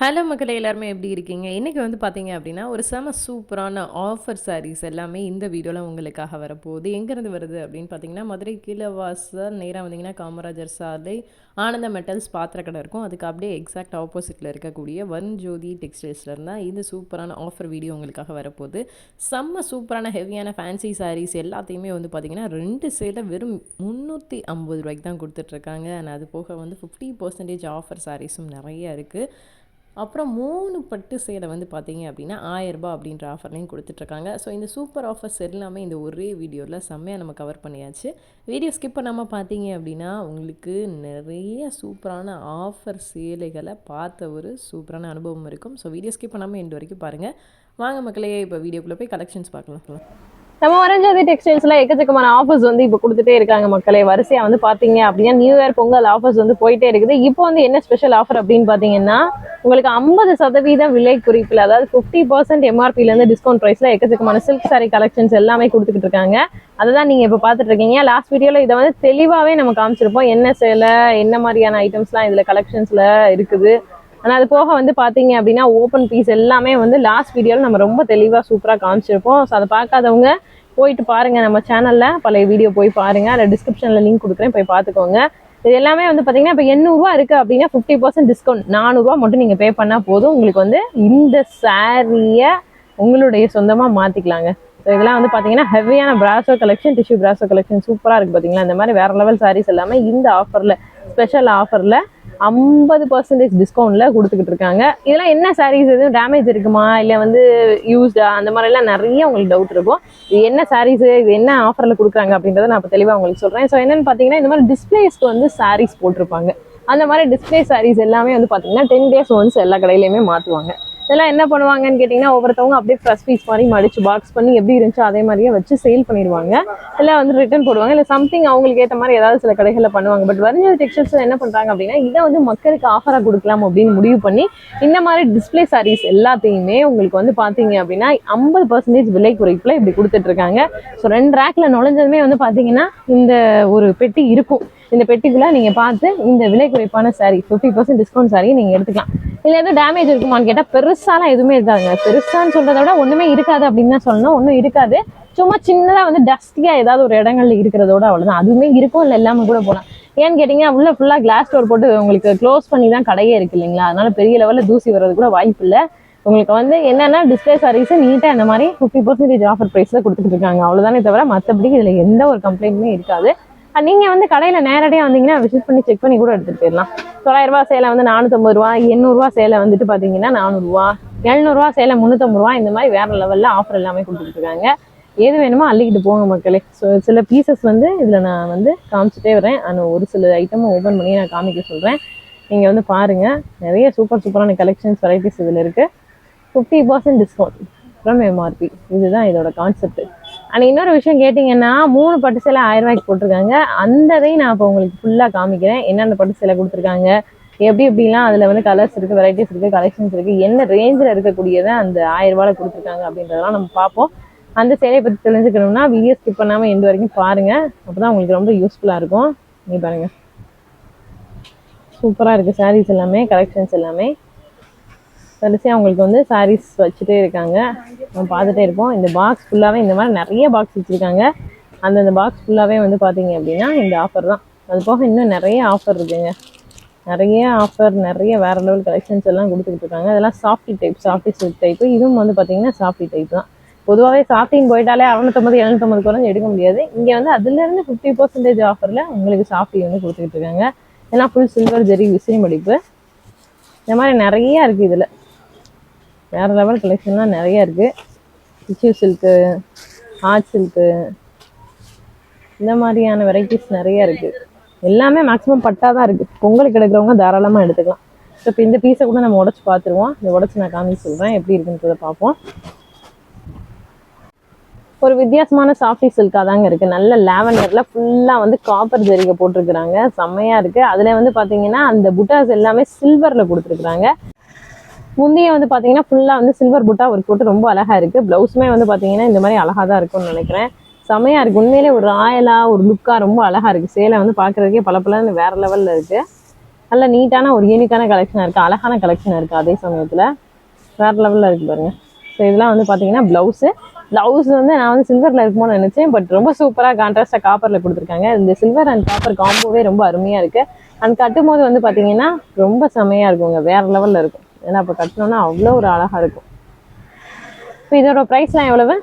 Hello மக்களே எல்லாருமே எப்படி இருக்கீங்க? இன்றைக்கி வந்து பார்த்தீங்க அப்படின்னா ஒரு செம சூப்பரான ஆஃபர் சாரீஸ் எல்லாமே இந்த வீடியோவில் உங்களுக்காக வரப்போகுது. எங்கேருந்து வருது அப்படின்னு பார்த்தீங்கன்னா மதுரை கீழவாசல் நேராக வந்தீங்கன்னா காமராஜர் சாலை ஆனந்த மெட்டல்ஸ் பாத்திர கடை இருக்கும். அதுக்கு அப்படியே எக்ஸாக்ட் ஆப்போசிட்டில் இருக்கக்கூடிய வன் ஜோதி டெக்ஸ்டைல்ஸில் இருந்தால் இந்த சூப்பரான ஆஃபர் வீடியோ உங்களுக்காக வரப்போகுது. செம்ம சூப்பரான ஹெவியான ஃபேன்சி சாரீஸ் எல்லாத்தையுமே வந்து பார்த்திங்கன்னா ரெண்டு சேலை வெறும் முந்நூற்றி ஐம்பது ரூபாய்க்கு தான் கொடுத்துட்ருக்காங்க அண்ட் அது போக வந்து ஃபிஃப்டி பர்சன்டேஜ் ஆஃபர் சாரீஸும் நிறைய இருக்குது அப்புறம் மூணு பட்டு சேலை வந்து பார்த்தீங்க அப்படின்னா ஆயரூபா அப்படின்ற ஆஃபர்லையும் கொடுத்துட்ருக்காங்க. ஸோ இந்த சூப்பர் ஆஃபர்ஸ் எல்லாமே இந்த ஒரே வீடியோவில் செம்மையாக நம்ம கவர் பண்ணியாச்சு. வீடியோ ஸ்கிப் பண்ணாமல் பார்த்தீங்க அப்படின்னா உங்களுக்கு நிறைய சூப்பரான ஆஃபர் சேலைகளை பார்த்த ஒரு சூப்பரான அனுபவம் இருக்கும். ஸோ வீடியோ ஸ்கிப் பண்ணாமல் எண்டு வரைக்கும் பாருங்கள் வாங்க மக்களே இப்போ வீடியோக்குள்ளே போய் கலெக்ஷன்ஸ் பார்க்கலாம். நம்ம வரஞ்சாதி டெக்ஸ்டைல்ஸ்ல எக்கச்சக்கமான ஆஃபர்ஸ் வந்து இப்போ கொடுத்துட்டே இருக்காங்க மக்களே. வரிசையா வந்து பாத்தீங்க அப்படின்னா நியூ இயர் பொங்கல் ஆஃபர்ஸ் வந்து போயிட்டே இருக்குது. இப்போ வந்து என்ன ஸ்பெஷல் ஆஃபர் அப்படின்னு பாத்தீங்கன்னா உங்களுக்கு ஐம்பது சதவீத விலை குறிப்பில் அதாவது ஃபிஃப்டி பர்சன்ட் எம்ஆர்பில இருந்து டிஸ்கவுண்ட் ப்ரைஸ்ல எக்கச்சக்கமான சில்க் சாரி கலெக்ஷன்ஸ் எல்லாமே கொடுத்துக்கிட்டு இருக்காங்க. அதுதான் நீங்க இப்போ பார்த்துட்டு இருக்கீங்க. லாஸ்ட் வீடியோல இதை வந்து தெளிவாவே நம்ம காமிச்சிருப்போம். என்ன சேலை என்ன மாதிரியான ஐட்டம்ஸ்லாம் இதுல கலெக்ஷன்ஸ்ல இருக்குது. ஆனால் அது போக வந்து பார்த்தீங்க அப்படின்னா ஓப்பன் பீஸ் எல்லாமே வந்து லாஸ்ட் வீடியோவில் நம்ம ரொம்ப தெளிவாக சூப்பராக காமிச்சிருப்போம். ஸோ அதை பார்க்காதவங்க போயிட்டு பாருங்கள் நம்ம சேனலில் பழைய வீடியோ போய் பாருங்கள் அதில் டிஸ்கிரிப்ஷனில் லிங்க் கொடுக்குறேன். போய் பார்த்துக்கோங்க இது எல்லாமே வந்து பார்த்தீங்கன்னா இப்போ எண்ணூறுரூவா இருக்குது அப்படின்னா ஃபிஃப்டி பர்சன்ட் டிஸ்கவுண்ட் நானூறுரூவா மட்டும் நீங்கள் பே பண்ணால் போதும். உங்களுக்கு வந்து இந்த சாரியை உங்களுடைய சொந்தமாக மாற்றிக்கலாங்க ஸோ இதெல்லாம் வந்து பார்த்தீங்கன்னா ஹெவியான பிராசோ கலெக்ஷன் டிஷ்யூ பிராசோ கலெக்ஷன் சூப்பராக இருக்குது பார்த்தீங்களா இந்த மாதிரி வேற லெவல் சாரீஸ் எல்லாமே இந்த ஆஃபரில் ஸ்பெஷல் ஆஃபரில் ஐம்பது பர்சன்டேஜ் டிஸ்கவுண்ட்ல கொடுத்துக்கிட்டு இருக்காங்க. இதெல்லாம் என்ன சாரீஸ் எதுவும் டேமேஜ் இருக்குமா? இல்லை வந்து யூஸ்டா அந்த மாதிரிலாம் நிறைய உங்களுக்கு டவுட் இருக்கும். இது என்ன சாரீஸ் இது என்ன ஆஃபர்ல கொடுக்குறாங்க அப்படின்றத நான் இப்போ தெளிவாக உங்களுக்கு சொல்றேன். ஸோ என்னன்னு பார்த்தீங்கன்னா இந்த மாதிரி டிஸ்பிளேஸ்க்கு வந்து சாரீஸ் போட்டிருப்பாங்க. அந்த மாதிரி டிஸ்பிளே சாரீஸ் எல்லாமே வந்து பார்த்தீங்கன்னா டென் டேஸ் ஒன்ஸ் எல்லா கடையிலையுமே மாற்றுவாங்க இதெல்லாம் என்ன பண்ணுவாங்கன்னு கேட்டிங்கன்னா ஒவ்வொருத்தவங்க அப்படியே ஃப்ரெஷ் பீஸ் மாதிரி மடிச்சு பாக்ஸ் பண்ணி எப்படி இருந்துச்சோ அதே மாதிரியே வச்சு சேல் பண்ணிடுவாங்க. இல்லை வந்து ரிட்டர்ன் போடுவாங்க. இல்லை சம்திங் அவங்களுக்கு ஏற்ற மாதிரி ஏதாவது சில கடைகளில் பண்ணுவாங்க. பட் வரிஞ்சல் டெக்ஸ்டைல்ஸ் என்ன பண்ணுறாங்க அப்படின்னா இதை வந்து மக்களுக்கு ஆஃபராக கொடுக்கலாம் அப்படின்னு முடிவு பண்ணி இந்த மாதிரி டிஸ்பிளே சாரீஸ் எல்லாத்தையுமே உங்களுக்கு வந்து பார்த்தீங்க அப்படின்னா ஐம்பது பர்சன்டேஜ் விலை குறைப்பில் இப்படி கொடுத்துட்ருக்காங்க ஸோ ரெண்டு ரேக்கில் நுழைஞ்சதுமே வந்து பார்த்தீங்கன்னா இந்த ஒரு பெட்டி இருக்கும். இந்த பெட்டிக்குள்ள நீங்க பார்த்து இந்த விலை குறைப்பான சாரி ஃபிஃப்டி பர்சன்ட் டிஸ்கவுண்ட் சாரியை நீங்க எடுத்துக்கலாம். இதுல எதுவும் டேமேஜ் இருக்குமான்னு கேட்டா பெருசாலாம் எதுவுமே இருக்காதுங்க. பெருசான்னு சொல்றத விட ஒண்ணுமே இருக்காது அப்படின்னு தான் சொல்லணும். ஒன்றும் இருக்காது. சும்மா சின்னதா வந்து டஸ்டியா ஏதாவது ஒரு இடங்கள்ல இருக்கிறதோட அவ்வளவுதான். அதுவுமே இருக்கும். இல்லை எல்லாமே கூட போகலாம். ஏன்னு கேட்டீங்கன்னா உள்ள ஃபுல்லா கிளாஸ் டோர் போட்டு உங்களுக்கு க்ளோஸ் பண்ணி தான் கடையே இருக்கு இல்லைங்களா? அதனால பெரிய லெவல்ல தூசி வர்றது கூட வாய்ப்பு இல்லை. உங்களுக்கு வந்து என்னன்னா டிஸ்பிளே சாரீஸ் நீட்டா இந்த மாதிரி ஃபிஃப்டி பர்சன்டேஜ் ஆஃபர் பிரைஸ்ல கொடுத்துட்டு இருக்காங்க. அவ்வளவுதானே தவிர மற்றபடி இதுல எந்த ஒரு கம்ப்ளைண்ட்டுமே இருக்காது. நீங்கள் நீங்க வந்து கடையில நேரடியாக வந்தீங்கன்னா விசிட் பண்ணி செக் பண்ணி கூட எடுத்துட்டு போயிடலாம். தொள்ளாயிரம் ரூபாய் சேலை வந்து நானூத்தம்பது ரூபா எண்ணூறுரூவா சேலை வந்துட்டு பாத்தீங்கன்னா நானூறுரூவா எழுநூறுவா சேலை முந்நூற்றம்பது ரூபா இந்த மாதிரி வேற லெவல்ல ஆஃபர் எல்லாமே கொடுத்துட்டு இருக்காங்க. எது வேணுமோ அள்ளிக்கிட்டு போங்க மக்களே. ஸோ சில பீசஸ் வந்து இதில் நான் வந்து காமிச்சிட்டே வரேன் ஆனால் ஒரு சில ஐட்டமும் ஓப்பன் பண்ணி நான் காமிக்க சொல்கிறேன் நீங்கள் வந்து பாருங்கள் நிறைய சூப்பர் சூப்பரான கலெக்ஷன்ஸ் வெரைட்டிஸ் இதில் இருக்குது fifty percent discount from MRP இதுதான் இதோட கான்செப்ட் ஆனால் இன்னொரு விஷயம் கேட்டிங்கன்னா மூணு பட்டு சேலை ஆயிரம் ரூபாய்க்கு போட்டிருக்காங்க. அந்ததையும் நான் இப்போ உங்களுக்கு ஃபுல்லாக காமிக்கிறேன். என்னென்ன பட்டு சேலை கொடுத்துருக்காங்க? எப்படி எப்படிலாம் அதில் வந்து கலர்ஸ் இருக்குது வெரைட்டிஸ் இருக்குது கலெக்ஷன்ஸ் இருக்குது என்ன ரேஞ்சில் இருக்கக்கூடியதை அந்த ஆயிரம் ரூபாயில் கொடுத்துருக்காங்க அப்படின்றதெல்லாம் நம்ம பார்ப்போம். அந்த சேலையை பற்றி தெரிஞ்சுக்கணும்னா வீடியோ ஸ்கிப் பண்ணாமல் எந்த வரைக்கும் பாருங்கள் அப்போ தான் உங்களுக்கு ரொம்ப யூஸ்ஃபுல்லாக இருக்கும். நீ பாருங்கள் சூப்பராக இருக்குது சாரீஸ் எல்லாமே கலெக்ஷன்ஸ் எல்லாமே. வரிசையாக அவங்களுக்கு வந்து சாரீஸ் வச்சுட்டே இருக்காங்க. நம்ம பார்த்துட்டே இருப்போம். இந்த பாக்ஸ் ஃபுல்லாகவே இந்த மாதிரி நிறைய பாக்ஸ் வச்சுருக்காங்க. அந்தந்த பாக்ஸ் ஃபுல்லாகவே வந்து பார்த்தீங்க அப்படின்னா இந்த ஆஃபர் தான். அது போக இன்னும் நிறைய ஆஃபர் இருக்குங்க. நிறைய ஆஃபர் நிறைய வேற லெவல் கலெக்ஷன்ஸ் எல்லாம் கொடுத்துக்கிட்டு இருக்காங்க. அதெல்லாம் softy type softy silk type இதுவும் வந்து பார்த்தீங்கன்னா சாஃப்டி டைப் தான். பொதுவாகவே சாஃப்டிங் போயிட்டாலே அறநூற்றம்பது எழுநூத்தம்பது குறைஞ்சு எடுக்க முடியாது. இங்கே வந்து அதுலேருந்து ஃபிஃப்டி பர்சன்டேஜ் ஆஃபரில் உங்களுக்கு சாஃப்டி வந்து கொடுத்துக்கிட்டு இருக்காங்க. ஏன்னா ஃபுல் சில்வர் ஜெரி விசிறி மடிப்பு. இந்த மாதிரி நிறையா இருக்குது இதில். வேற லெவல் கலெக்ஷன்லாம் நிறைய இருக்கு. டிஷ்யூ சில்க்கு ஹார்ட் சில்க்கு இந்த மாதிரியான வெரைட்டிஸ் நிறைய இருக்கு. எல்லாமே மேக்ஸிமம் பட்டா தான் இருக்கு. பொங்கலுக்கு எடுக்கிறவங்க தாராளமாக எடுத்துக்கலாம். ஸோ இப்போ இந்த பீஸை கூட நம்ம உடச்சி பார்த்துருவோம். இந்த உடச்சி நான் காமிச்சு சொல்கிறேன் எப்படி இருக்குன்றத பார்ப்போம். ஒரு வித்தியாசமான சாஃப்டி சில்காக தாங்க இருக்கு. நல்ல லேவண்டரில் ஃபுல்லாக வந்து காப்பர் ஜெரிகை போட்டிருக்கிறாங்க. செம்மையா இருக்கு. அதில் வந்து பார்த்தீங்கன்னா அந்த புட்டாஸ் எல்லாமே சில்வரில் கொடுத்துருக்குறாங்க. முந்தைய வந்து பார்த்தீங்கன்னா ஃபுல்லாக வந்து சில்வர் புட்டா ஒர்க் போட்டு ரொம்ப அழகாக இருக்குது ப்ளவுஸுமே வந்து பார்த்தீங்கன்னா இந்த மாதிரி அழகாக தான் இருக்கும்னு நினைக்கிறேன். செமையாக இருக்குது உண்மையிலே ஒரு ராயலாக ஒரு லுக்காக ரொம்ப அழகாக இருக்குது சேலை வந்து பார்க்குறதுக்கே பல வேறு லெவலில் இருக்குது நல்ல நீட்டான ஒரு யூனிக்கான கலெக்ஷனாக இருக்குது அழகான கலெக்ஷனாக இருக்குது அதே சமயத்தில். வேறு லெவலில் இருக்குது பாருங்கள் ஸோ இதெல்லாம் வந்து பார்த்தீங்கன்னா ப்ளவுஸு ப்ளவுஸ் வந்து நான் வந்து சில்வரில் இருக்குமோன்னு நினச்சேன். பட் ரொம்ப சூப்பராக கான்ட்ராஸ்டாக காப்பரில் கொடுத்துருக்காங்க. இந்த சில்வர் அண்ட் காப்பர் காம்போவே ரொம்ப அருமையாக இருக்குது அண்ட் கட்டும் போது வந்து பார்த்தீங்கன்னா ரொம்ப செமையாக இருக்குங்க. வேறு லெவலில் இருக்கும். ஏன்னா அப்போ கட்டினோன்னா அவ்வளோ ஒரு அழகாக இருக்கும். இப்போ இதோட ப்ரைஸ்லாம் எவ்வளவு?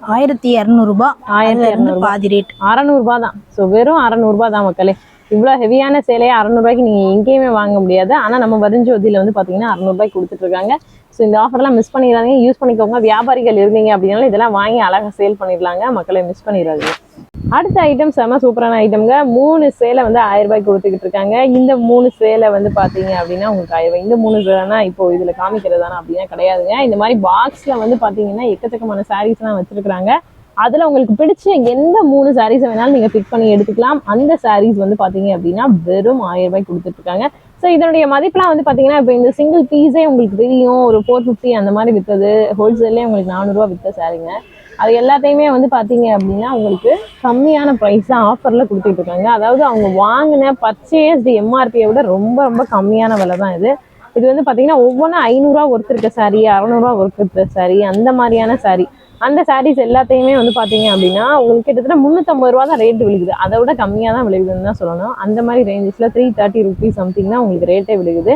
ஆயிரத்தி இரநூறுபா. ஆயிரத்தி இருந்து பாதி ரேட் அறநூறுபா தான். ஸோ வெறும் அறநூறுபா தான் மக்களே. இவ்வளோ ஹெவியான சேலையை அறநூறுபாய்க்கு நீங்கள் எங்கேயுமே வாங்க முடியாது. ஆனால் நம்ம வரிஞ்சோதியில் வந்து பார்த்தீங்கன்னா அறநூறுபாய்க்கு கொடுத்துட்ருக்காங்க ஸோ இந்த ஆஃபர்லாம் மிஸ் பண்ணிடாதீங்க. யூஸ் பண்ணிக்கோங்க. வியாபாரிகள் இருந்தீங்க அப்படின்னாலும் இதெல்லாம் வாங்கி அழகாக சேல் பண்ணிடலாங்க. மக்களை மிஸ் பண்ணிடாதீங்க. அடுத்த ஐட்டம் செம சூப்பரான ஐட்டம்ங்க மூணு சேலை வந்து ஆயிரம் ரூபாய் கொடுத்துக்கிட்டு இருக்காங்க. இந்த மூணு சேலை வந்து பார்த்தீங்க அப்படின்னா உங்களுக்கு ஆயிரம் ரூபாய். இந்த மூணு சேலைனா இப்போ இதில் காமிக்கிறதானா அப்படின்னா கிடையாதுங்க. இந்த மாதிரி பாக்ஸில் வந்து பார்த்தீங்கன்னா எக்கச்சக்கமான சாரீஸ்லாம் வச்சிருக்காங்க அதுல உங்களுக்கு பிடிச்ச எந்த மூணு சாரீஸ் வேணாலும் நீங்க பிக் பண்ணி எடுத்துக்கலாம். அந்த சாரீஸ் வந்து பாத்தீங்க அப்படின்னா வெறும் ஆயிரம் ரூபாய் கொடுத்துட்டு இருக்காங்க. ஸோ இதனுடைய மதிப்புலாம் வந்து பாத்தீங்கன்னா இப்போ இந்த சிங்கிள் பீஸே உங்களுக்கு தெரியும். ஒரு ஃபோர் ஃபிஃப்டி அந்த மாதிரி வித்தது. ஹோல்சேல்லே உங்களுக்கு நானூறுரூவா வித்த சாரீங்க அது எல்லாத்தையுமே வந்து பாத்தீங்க அப்படின்னா உங்களுக்கு கம்மியான ப்ரைஸ் தான் ஆஃபர்ல கொடுத்துட்டு இருக்காங்க. அதாவது அவங்க வாங்கின பர்ச்சேஸ் எம்ஆர்பியை விட ரொம்ப ரொம்ப கம்மியான விலை தான் இது. இது வந்து பாத்தீங்கன்னா ஒவ்வொன்றும் ஐநூறுரூவா ஒர்க் இருக்க சாரி அறநூறுவா ஒர்க் இருக்க சாரி அந்த மாதிரியான சாரி அந்த சாரீஸ் எல்லாத்தையுமே வந்து பாத்தீங்க அப்படின்னா உங்களுக்கு கிட்டத்தட்ட முந்நூற்றம்பது ரூபா தான் ரேட்டு விழுகுது. அதை விட கம்மியாக தான் விழுகுதுன்னு தான் சொல்லணும். அந்த மாதிரி ரேஞ்சஸில் த்ரீ தேர்ட்டி ருபீஸ் சம்திங் தான் உங்களுக்கு ரேட்டே விழுகுது.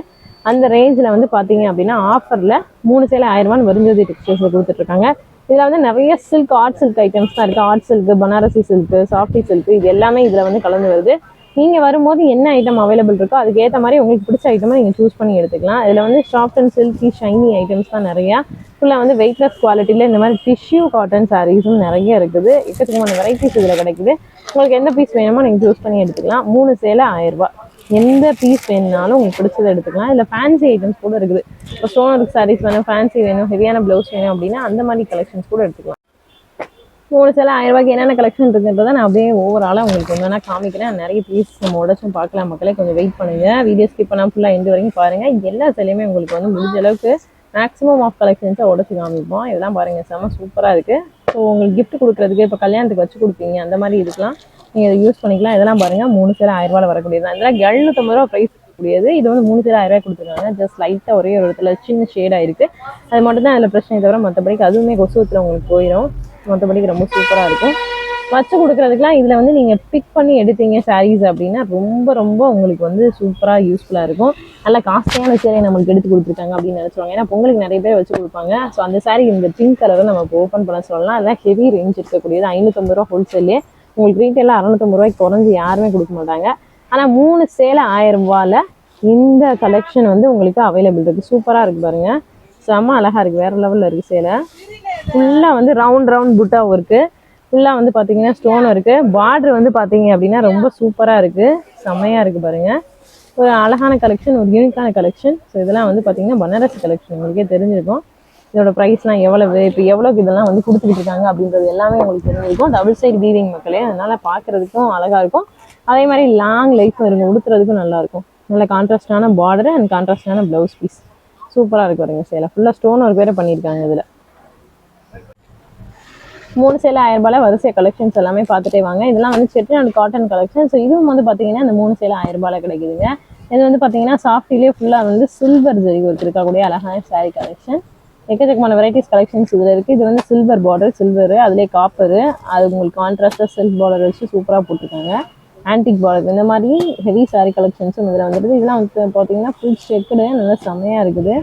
அந்த ரேஞ்சில் வந்து பார்த்தீங்க அப்படின்னா ஆஃபரில் மூணு சேலை ஆயிரம் ரூபான்னு வரிஞ்சோதி டெக்ஸ்டைல்ஸில் கொடுத்துட்ருக்காங்க இதில் வந்து நிறைய சில்க் ஆர்ட் சில்க் ஐட்டம்ஸ் தான் இருக்குது art silk Banarasi silk softy silk இது எல்லாமே இதில் வந்து கலந்து வருது. நீங்கள் வரும்போது என்ன ஐட்டம் அவைலபிள் இருக்கோ அதுக்கேற்ற மாதிரி உங்களுக்கு பிடிச்ச ஐட்டமாக நீங்கள் சூஸ் பண்ணி எடுத்துக்கலாம். இதில் வந்து soft and silky shiny items தான் நிறையா. ஃபுல்லாக வந்து வெயிட்லெஸ் குவாலிட்டியில் இந்த மாதிரி டிஷ்யூ காட்டன் சாரீஸும் நிறைய இருக்குது. எக்கச்சக்கமான வெரைட்டிஸ் இதில் கிடைக்குது. உங்களுக்கு எந்த பீஸ் வேணுமோ நீங்கள் சூஸ் பண்ணி எடுத்துக்கலாம். மூணு சேலை ஆயிரம் எந்த பீஸ் வேணும்னாலும் உங்களுக்கு பிடிச்சதை எடுத்துக்கலாம். இல்லை ஃபேன்சி ஐட்டம்ஸ் கூட இருக்குது. இப்போ ஸ்டோனருக்கு சாரீஸ் வேணும் ஃபேன்சி வேணும் ஹெவியான ப்ளவுஸ் வேணும் அப்படின்னா அந்த மாதிரி கலெக்ஷன்ஸ் கூட எடுத்துக்கலாம். மூணு சில ஆயிரம் ரூபாய்க்கு என்னென்ன கலெக்ஷன் இருக்குன்றதை நான் அப்படியே ஓவராலாக உங்களுக்கு ஒன்று காமிக்கிறேன். நிறைய பீஸ் நம்ம உடச்சும் பார்க்கலாம். மக்களே கொஞ்சம் வெயிட் பண்ணுங்க. வீடியோ ஸ்கிப் பண்ணால் ஃபுல்லாக எண்டு வரைக்கும் பாருங்கள் எல்லா சிலையுமே உங்களுக்கு வந்து முடிஞ்ச அளவுக்கு மேக்ஸிமம் ஆஃப் கலெக்ஷன்ஸை உடச்சி காமிப்போம். இதெல்லாம் பாருங்கள் செம்ம சூப்பராக இருக்கு. ஸோ உங்களுக்கு கிஃப்ட் கொடுக்குறதுக்கு இப்போ கல்யாணத்துக்கு வச்சு கொடுப்பீங்க அந்த மாதிரி இதுக்கெல்லாம் நீங்கள் இதை யூஸ் பண்ணிக்கலாம். இதெல்லாம் பாருங்க. மூணு சேலை ஆயிரம் ரூபாயில் வரக்கூடியது தான். இதெல்லாம் எழுநூத்தம்பது ரூபா ப்ரைஸ் கூடியது இது வந்து மூணு சேலை ஆயிரம் ரூபாய் கொடுத்துருக்காங்க. ஜஸ்ட் லைட்டாக ஒரே ஒரு இடத்துல சின்ன ஷேடாக இருக்குது அது மட்டும் தான் அதில் பிரச்சனை தவிர மற்றபடிக்கு அதுவுமே கொசுவத்தில் உங்களுக்கு போயிடும் மற்றபடிக்கு ரொம்ப சூப்பராக இருக்கும். வச்சு கொடுக்குறதுக்குலாம் இதில் வந்து நீங்கள் பிக் பண்ணி எடுத்தீங்க சாரீஸ் அப்படின்னா ரொம்ப ரொம்ப உங்களுக்கு வந்து சூப்பராக யூஸ்ஃபுல்லாக இருக்கும். நல்லா காஸ்ட்லியான சேலை நம்மளுக்கு எடுத்து கொடுத்துருக்காங்க அப்படின்னு நினச்சிருவாங்க. ஏன்னா பொங்கலுக்கு நிறைய பேர் வச்சு கொடுப்பாங்க. ஸோ அந்த சாரீ இந்த பிங்க் கலரை நம்ம ஓப்பன் பண்ண சொல்லலாம். அதெல்லாம் ஹெவி ரேஞ்ச் இருக்கக்கூடியது. ஐநூற்றம்பது ரூபா ஹோல்சேல்லே உங்களுக்கு ரீட்டெயிலாக அறநூற்றம்பது ரூபாய்க்கு குறைஞ்சி யாருமே கொடுக்க மாட்டாங்க. ஆனால் மூணு சேலை ஆயிரம் ரூபாயில் இந்த கலெக்ஷன் வந்து உங்களுக்கு அவைலபிள் இருக்குது சூப்பராக இருக்குது பாருங்க. செம்ம அழகாக இருக்குது வேறு லெவலில் இருக்குது சேலை. ஃபுல்லாக வந்து ரவுண்ட் ரவுண்ட் புட்டாவும் இருக்குது ஃபுல்லாக வந்து பார்த்தீங்கன்னா ஸ்டோன் இருக்குது பார்டர் வந்து பார்த்தீங்க அப்படின்னா ரொம்ப சூப்பராக இருக்குது செம்மையாக இருக்குது பாருங்க. ஒரு அழகான கலெக்ஷன் ஒரு யூனிக்கான கலெக்ஷன் ஸோ இதெல்லாம் வந்து பார்த்தீங்கன்னா பனாரஸ் கலெக்ஷன் உங்களுக்கே தெரிஞ்சிருக்கும். இதோட ப்ரைஸ்லாம் எவ்வளவு? இப்போ எவ்வளோக்கு இதெல்லாம் வந்து கொடுத்துக்கிட்டு இருக்காங்க அப்படின்றது எல்லாமே உங்களுக்கு தெரிஞ்சிருக்கும். டபுள் சைடு வீவிங் மக்களே அதனால பார்க்கறதுக்கும் அழகாக இருக்கும். அதே மாதிரி லாங் லைஃப் இருக்கும் உடுத்துறதுக்கும் நல்லா இருக்கும். நல்ல கான்ட்ராஸ்டான பார்டர் அண்ட் கான்ட்ராஸ்டான ப்ளவுஸ் பீஸ் சூப்பராக இருக்கும் பாருங்க சேலை. ஃபுல்லாக ஸ்டோன் ஒரு பேரை பண்ணியிருக்காங்க இதில். மூணு சேலை ஆயிரம் ரூபாயில வரிசை கலெக்ஷன்ஸ் எல்லாமே பார்த்துட்டே வாங்க. இதெல்லாம் வந்து செட்டிநாடு காட்டன் கலெக்ஷன் ஸோ இதுவும் வந்து பார்த்தீங்கன்னா இந்த மூணு சேலை ஆயிரம் ரூபாயில கிடைக்குதுங்க. இது வந்து பார்த்தீங்கன்னா சாஃப்டிலேயே ஃபுல்லாக வந்து சில்வர் ஜரி ஒருத்தருக்கக்கூடிய அழகான saree கலெக்ஷன் எக்கச்சக்கமான வெரைட்டிஸ் கலெக்ஷன்ஸ் இதில் இருக்குது இது வந்து சில்வர் பார்டர் சில்வரு அதுலேயே காப்பரு அது உங்களுக்கு கான்ட்ராஸ்டாக சில்க் பார்டர் வச்சு சூப்பராக போட்டிருக்காங்க. ஆன்டிக் பார்டர் இந்த மாதிரி ஹெவி saree கலெக்ஷன்ஸும் இதில் வந்துருது. இதெல்லாம் வந்து பார்த்தீங்கன்னா ஃபுல் செக்குடு நல்லா செம்மையாக இருக்குது.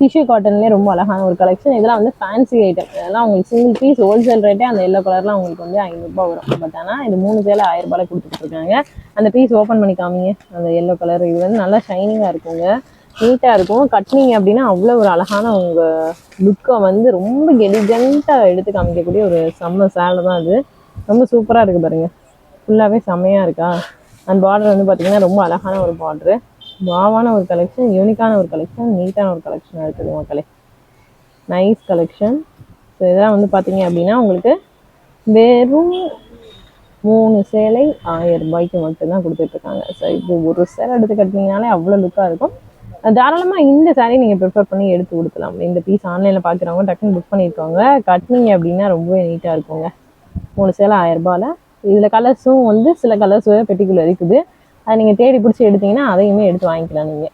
டிஷ்யூ காட்டன்லேயே ரொம்ப அழகான ஒரு கலெக்ஷன் இதெல்லாம் வந்து ஃபேன்சி ஐட்டம் இதெல்லாம் உங்களுக்கு சிங்கிள் பீஸ் ஹோல்சேல் ரேட்டே அந்த எல்லோ கலர்லாம் உங்களுக்கு வந்து ஐநூறுரூபா வரும். பட் ஆனால் இது மூணு சேலை ஆயிரம் ரூபாய் கொடுத்துட்டு இருக்காங்க. அந்த பீஸ் ஓப்பன் பண்ணி காமிங்க. அந்த எல்லோ கலர் இது வந்து நல்லா ஷைனிங்காக இருக்குங்க. நீட்டாக இருக்கும். கட்டினீங்க அப்படின்னா அவ்வளோ ஒரு அழகான உங்கள் லுக்கை வந்து ரொம்ப எலிகண்ட்டாக எடுத்து காமிக்கக்கூடிய ஒரு செம்ம சேலை தான் அது. ரொம்ப சூப்பராக இருக்குது பாருங்கள் ஃபுல்லாகவே செம்மையாக இருக்கா? அந்த பார்டர் வந்து பார்த்தீங்கன்னா ரொம்ப அழகான ஒரு பார்டரு வாவான ஒரு கலெக்ஷன் யூனிக்கான ஒரு கலெக்ஷன் நீட்டான ஒரு கலெக்ஷனாக இருக்குது மக்களே நைஸ் கலெக்ஷன் ஸோ இதெல்லாம் வந்து பார்த்தீங்க அப்படின்னா உங்களுக்கு வெறும் மூணு சேலை ஆயிரம் ரூபாய்க்கு மட்டும்தான் கொடுத்துட்ருக்காங்க ஸோ இது ஒரு சேலை எடுத்து கட்டினீங்கனாலே அவ்வளோ லுக்காக இருக்கும். தாராளமாக இந்த சாரீ நீங்கள் ப்ரிஃபர் பண்ணி எடுத்து கொடுக்கலாம் இந்த பீஸ் ஆன்லைனில் பார்க்குறவங்க டக்குன்னு புக் பண்ணியிருக்கோங்க கட்டினீங்க அப்படின்னா ரொம்பவே நீட்டாக இருக்குங்க. மூணு சேலை ஆயிரம் ரூபாயில இதில் கலர்ஸும் வந்து சில கலர்ஸ் பெட்டிக்குள்ள இருக்குது. அதை நீங்கள் தேடி பிடிச்சி எடுத்தீங்கன்னா அதையுமே எடுத்து வாங்கிக்கலாம் நீங்கள்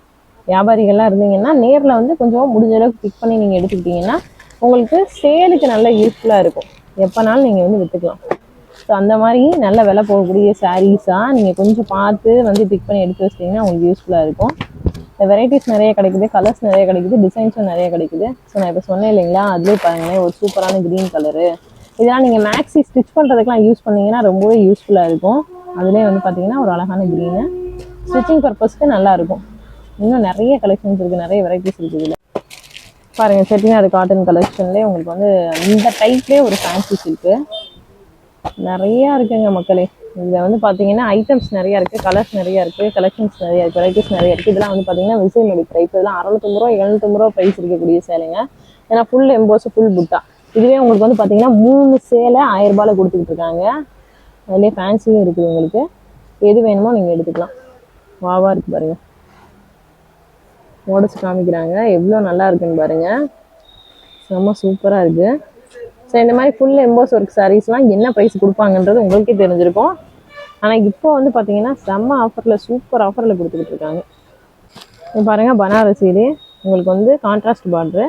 வியாபாரிகள்லாம் இருந்தீங்கன்னா நேரில் வந்து கொஞ்சம் முடிஞ்ச அளவுக்கு பிக் பண்ணி நீங்கள் எடுத்துக்கிட்டீங்கன்னா உங்களுக்கு சேலுக்கு நல்ல யூஸ்ஃபுல்லாக இருக்கும். எப்போனாலும் நீங்கள் வந்து விற்றுக்கலாம் ஸோ அந்த மாதிரி நல்ல விலை போகக்கூடிய சாரீஸாக நீங்கள் கொஞ்சம் பார்த்து வந்து பிக் பண்ணி எடுத்து வச்சிட்டிங்கன்னா உங்களுக்கு யூஸ்ஃபுல்லாக இருக்கும். வெரைட்டிஸ் நிறைய கிடைக்குது கலர்ஸ் நிறைய கிடைக்குது டிசைன்ஸும் நிறைய கிடைக்குது. ஸோ நான் இப்போ சொன்னேன் இல்லைங்களா அதுலேயே பாருங்களேன் ஒரு சூப்பரான க்ரீன் கலரு இதெல்லாம் நீங்கள் மேக்ஸி ஸ்டிச் பண்ணுறதுக்குலாம் யூஸ் பண்ணிங்கன்னா ரொம்பவே யூஸ்ஃபுல்லாக இருக்கும். அதுலேயே வந்து பார்த்தீங்கன்னா ஒரு அழகான க்ரீனு ஸ்டிச்சிங் பர்பஸ்க்கு நல்லாயிருக்கும் இன்னும் நிறைய கலெக்ஷன்ஸ் இருக்குது நிறைய வெரைட்டிஸ் இருக்குது இதில். பாருங்கள் செட்டிநாடு காட்டன் கலெக்ஷன்லேயே உங்களுக்கு வந்து இந்த டைப்லேயே ஒரு ஃபேன்சி சில்க்கு நிறையா இருக்குங்க மக்களே. இதில் வந்து பார்த்தீங்கன்னா ஐட்டம்ஸ் நிறையா இருக்குது கலர்ஸ் நிறையா இருக்குது கலெக்ஷன்ஸ் நிறையா இருக்குது வெரைட்டிஸ் நிறையா இருக்குது இதெல்லாம் வந்து பார்த்தீங்கன்னா விஜய் மெடி ப்ரைஸ் இதெல்லாம் அறநூத்தம்பது ரூபா எழுநூத்தம்பது ரூபா ப்ரைஸ் இருக்கக்கூடிய சேலைங்க. ஏன்னா ஃபுல் எம்போஸ் ஃபுல் புட்டா இதுவே உங்களுக்கு வந்து பார்த்தீங்கன்னா மூணு சேலை ஆயிரம் ரூபாயில் கொடுத்துக்கிட்டு இருக்காங்க. அதுலேயே ஃபேன்சியும் இருக்குது உங்களுக்கு. எது வேணுமோ நீங்கள் எடுத்துக்கலாம். வாவா இருக்குது பாருங்க. உடச்சு காமிக்கிறாங்க. எவ்வளோ நல்லா இருக்குன்னு பாருங்க. செம்ம சூப்பராக இருக்குது ஸோ இந்த மாதிரி ஃபுல் எம்போஸ் ஒர்க் சாரீஸ்லாம் என்ன ப்ரைஸ் கொடுப்பாங்கன்றது உங்களுக்கே தெரிஞ்சிருக்கும். ஆனால் இப்போ வந்து பார்த்தீங்கன்னா செம்ம ஆஃபரில் சூப்பர் ஆஃபரில் கொடுத்துக்கிட்டு இருக்காங்க. இப்போ பாருங்கள் பனாரஸ் இது. உங்களுக்கு வந்து கான்ட்ராஸ்ட் பார்ட்ரு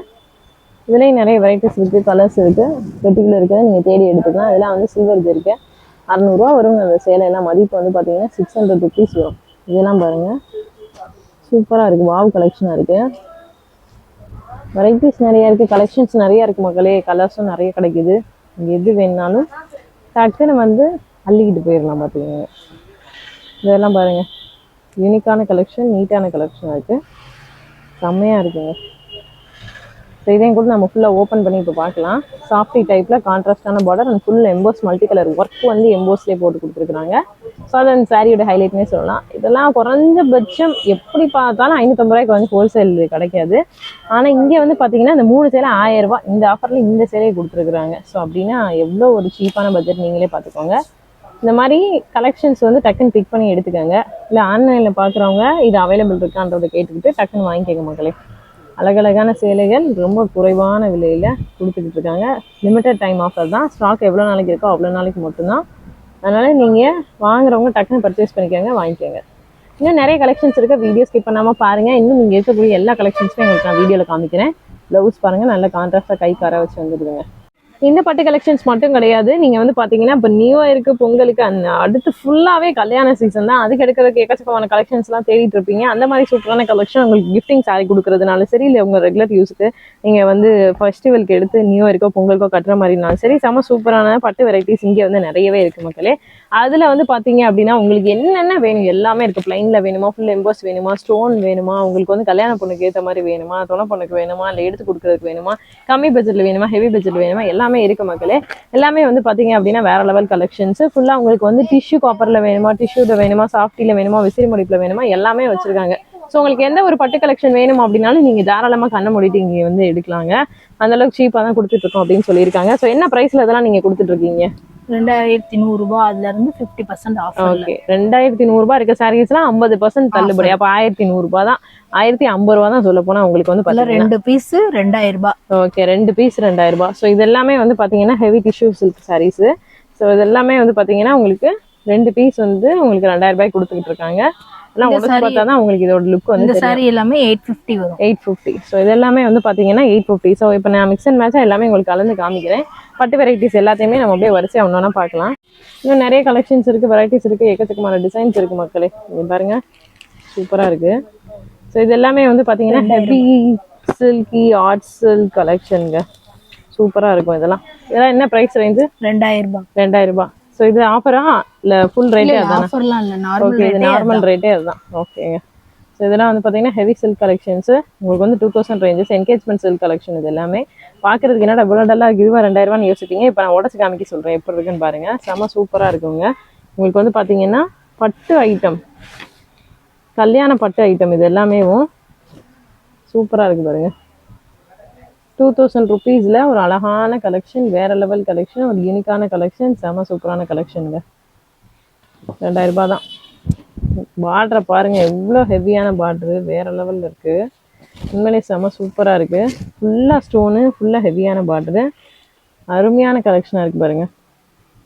இதுலேயும் நிறைய வெரைட்டிஸ் இருக்குது கலர்ஸ் இருக்குது பெட்டிக்குள்ள இருக்குது நீங்கள் தேடி எடுத்துக்கலாம். இதெல்லாம் வந்து சில்வர் இது இருக்குது அறநூறுவா வரும் அந்த சேலையெல்லாம் மதிப்பு வந்து பார்த்தீங்கன்னா சிக்ஸ் ஹண்ட்ரட் ருபீஸ் வரும். இதெல்லாம் பாருங்கள் சூப்பராக இருக்குது வாவ் கலெக்ஷனாக இருக்குது வெரைட்டிஸ் நிறைய இருக்குது கலெக்ஷன்ஸ் நிறைய இருக்குது மக்களே. கலர்ஸும் நிறைய கிடைக்குது. இங்கே எது வேணுனாலும் டக்குன்னு வந்து அள்ளிக்கிட்டு போயிடலாம் பார்த்துக்கோங்க இதெல்லாம் பாருங்கள் யூனிக்கான கலெக்ஷன் நீட்டான கலெக்ஷன் இருக்குது செம்மையாக இருக்குங்க. ஸோ இதையும் கூட நம்ம ஃபுல்லாக ஓப்பன் பண்ணி இப்போ பார்க்கலாம். சாஃப்டி டைப்பில் கான்ட்ராஸ்டான border and full emboss multi colour work வந்து எம்போஸ்லேயே போட்டு கொடுத்துருக்குறாங்க. ஸோ அது அந்த சாரியோட ஹைலைட்னே சொல்லலாம். இதெல்லாம் குறைஞ்சபட்சம் எப்படி பார்த்தாலும் ஐநூற்றம்பது ரூபாய்க்கு வந்து ஹோல்சேல் கிடைக்காது. ஆனால் இங்கே வந்து பார்த்தீங்கன்னா இந்த மூணு சேலை ஆயிரம் ரூபாய் இந்த ஆஃபரில் இந்த சேலையை கொடுத்துருக்குறாங்க. ஸோ அப்படின்னா எவ்வளோ ஒரு சீப்பான பட்ஜெட் நீங்களே பார்த்துக்கோங்க. இந்த மாதிரி கலெக்ஷன்ஸ் வந்து டக்குன்னு பிக் பண்ணி எடுத்துக்கோங்க. இல்லை ஆன்லைனில் பார்க்குறவங்க இது அவைலபிள் இருக்கான்றதை கேட்டுக்கிட்டு டக்குன்னு வாங்கிக்கோங்க மக்களே. அழகழகான சேலைகள் ரொம்ப குறைவான விலையில் கொடுத்துக்கிட்டு இருக்காங்க. லிமிட்டட் டைம் ஆஃபர் தான். ஸ்டாக் எவ்வளோ நாளைக்கு இருக்கோ அவ்வளோ நாளைக்கு மட்டும்தான். அதனால் நீங்கள் வாங்குறவங்க டக்குன்னு பர்ச்சேஸ் பண்ணிக்கோங்க வாங்கிக்கோங்க. இன்னும் நிறைய கலெக்ஷன்ஸ் இருக்குது வீடியோ ஸ்கிப் பண்ணாமல் பாருங்கள் இன்னும் நீங்கள் இருக்கக்கூடிய எல்லா கலெக்ஷன்ஸுமே உங்களுக்கு நான் வீடியோவில் காமிக்கிறேன். ப்ளவுஸ் பாருங்கள் நல்ல கான்ட்ராஸ்டாக கை கார வச்சு வந்துடுதுங்க. இந்த பட்டு கலெக்ஷன்ஸ் மட்டும் கிடையாது. நீங்கள் வந்து பார்த்தீங்கன்னா இப்போ நியூ இயருக்கு பொங்கலுக்கு அந்த அடுத்து ஃபுல்லாகவே கல்யாண சீசன் தான். அதுக்கு எடுக்கிறதுக்கு எக்கச்சக்கமான கலெக்ஷன்ஸ்லாம் தேடிட்டு இருப்பீங்க. அந்த மாதிரி சூப்பரான கலெக்ஷன் உங்களுக்கு கிஃப்டிங் சாரி கொடுக்கறதுனால சரி இல்லை உங்கள் ரெகுலர் யூஸுக்கு நீங்கள் வந்து ஃபெஸ்டிவலுக்கு எடுத்து நியூ இயர்க்கோ பொங்கலுக்கோ கட்டுற மாதிரினாலும் சரி செம சூப்பரான பட்டு வெரைட்டிஸ் இங்கே வந்து நிறையவே இருக்குது மக்களே. அதில் வந்து பார்த்தீங்க அப்படின்னா உங்களுக்கு என்னென்ன வேணும்? எல்லாமே இருக்குது ப்ளைனில் வேணுமா? ஃபுல் எம்போஸ் வேணுமா? ஸ்டோன் வேணுமா? உங்களுக்கு வந்து கல்யாண பொண்ணுக்கு ஏற்ற மாதிரி வேணுமா? தொலை பொண்ணுக்கு வேணுமா? இல்லை எடுத்து கொடுக்கறதுக்கு வேணுமா? கம்மி பட்ஜெட்டில் வேணுமா? ஹெவி பட்ஜெட் வேணுமா? எல்லாமே இருக்கு மக்களே. எல்லாமே வந்து பார்த்தீங்க அப்படின்னா வேற லெவல் கலெக்ஷன்ஸ் ஃபுல்லாக உங்களுக்கு வந்து டிஷ்யூ காப்பரில் வேணுமா டிஷ்யூவில் வேணுமா சாஃப்டியில் வேணுமா விசிறி முடிப்பில் வேணுமா எல்லாமே வச்சிருக்காங்க. ஸோ உங்களுக்கு எந்த ஒரு பட்டு கலெக்ஷன் வேணும் அப்படின்னாலும் நீங்கள் தாராளமாக கண்ணை மூடிட்டு இங்கே வந்து எடுக்கலாங்க. அந்த அளவுக்கு சீப்பாக தான் கொடுத்துட்டு இருக்கோம் அப்படின்னு சொல்லியிருக்காங்க. ஸோ என்ன ப்ரைஸில் இதெல்லாம் நீங்கள் கொடுத்துட்டு இருக்கீங்க? ரெண்டாயிரத்தி நூறுரூபா அதுல இருந்து ஃபிஃப்டி பர்சன்ட் ஆஃபர் ஓகே ரெண்டாயிரத்தி நூறுரூபா இருக்க சாரீஸ்லாம் ஐம்பது பர்சன்ட் தள்ளுபடி. அப்போ ஆயிரத்தி நூறுரூபா தான். ஆயிரத்தி ஐம்பது ரூபா தான் சொல்ல போனா உங்களுக்கு வந்து பார்த்தீங்கன்னா ரெண்டு பீஸ் ரெண்டாயிரம் ரூபாய் ஓகே ரெண்டு பீஸ் ரெண்டாயிரம் ரூபாய் ஸோ இது எல்லாமே வந்து பார்த்தீங்கன்னா heavy tissue silk saris so இது எல்லாமே வந்து பார்த்தீங்கன்னா உங்களுக்கு ரெண்டு பீஸ் வந்து உங்களுக்கு ரெண்டாயிரம் ரூபாய்க்கு கொடுத்துக்கிட்டு இருக்காங்க. இந்த உடச்சு பார்த்தா தான் உங்களுக்கு இதோட லுக் வந்து இந்த சாரி எல்லாமே எயிட் ஃபிஃப்டி வரும். எயிட் ஃபிஃப்டி ஸோ இது எல்லாமே வந்து பார்த்தீங்கன்னா எயிட் ஃபிஃப்டி ஸோ இப்போ நான் மிக்ஸ் அண்ட் மேட்சாக எல்லாமே உங்களுக்கு கலந்து காமிக்கிறேன். பட்டு வெரைட்டிஸ் எல்லாத்தையுமே நம்ம அப்படியே வரிசையாக ஒன்று பார்க்கலாம். இன்னும் நிறைய கலெக்ஷன்ஸ் இருக்குது வெரைட்டிஸ் இருக்குது எக்கச்சக்கமான டிசைன்ஸ் இருக்குது மக்களே. இங்க பாருங்க. சூப்பராக இருக்குது ஸோ இது எல்லாமே வந்து பார்த்தீங்கன்னா ஹெவி சில்கி ஆர்ட் சில்க் கலெக்ஷனுங்க சூப்பராக இருக்கும் இதெல்லாம். இதெல்லாம் என்ன ப்ரைஸ் ரேஞ்சு ரெண்டாயிரம் ரூபாய். ரெண்டாயிரம் ரூபாய். ஸோ இது ஆஃபரா இல்லை ஃபுல் ரேட்டே அதானே? ஆஃபர்லாம் இல்ல. நார்மல் ஓகே இது நார்மல் ரேட்டே அதுதான் ஓகேங்க ஸோ இதெல்லாம் வந்து பார்த்தீங்கன்னா ஹெவி சில்க் கலெக்ஷன்ஸ் உங்களுக்கு வந்து two thousand ranges engagement silk collection இது எல்லாமே. பார்க்கறதுக்கு என்னடா இவ்வளோ டல்லாக இருக்குது இதுவா ரெண்டாயிரரூவான்னு யோசிப்பீங்க. இப்போ நான் உடச்சு காமிக்க சொல்கிறேன் எப்படி இருக்குன்னு பாருங்க. செம சூப்பராக இருக்குங்க. உங்களுக்கு வந்து பார்த்தீங்கன்னா பட்டு ஐட்டம் கல்யாண பட்டு ஐட்டம் இது எல்லாமேவும். சூப்பராக இருக்கு பாருங்க. டூ தௌசண்ட் ருபீஸில் ஒரு அழகான கலெக்ஷன் வேற லெவல் கலெக்ஷன் ஒரு யூனிக்கான கலெக்ஷன் செம சூப்பரான கலெக்ஷனுங்க ரெண்டாயிரம் ரூபாய் தான். பார்டரை பாருங்கள் எவ்வளோ ஹெவியான பார்ட்ரு வேற லெவலில் இருக்குது உண்மையிலே செம சூப்பராக இருக்குது ஃபுல்லாக ஸ்டோனு ஃபுல்லாக ஹெவியான பார்ட்ரு அருமையான கலெக்ஷனாக இருக்குது பாருங்கள்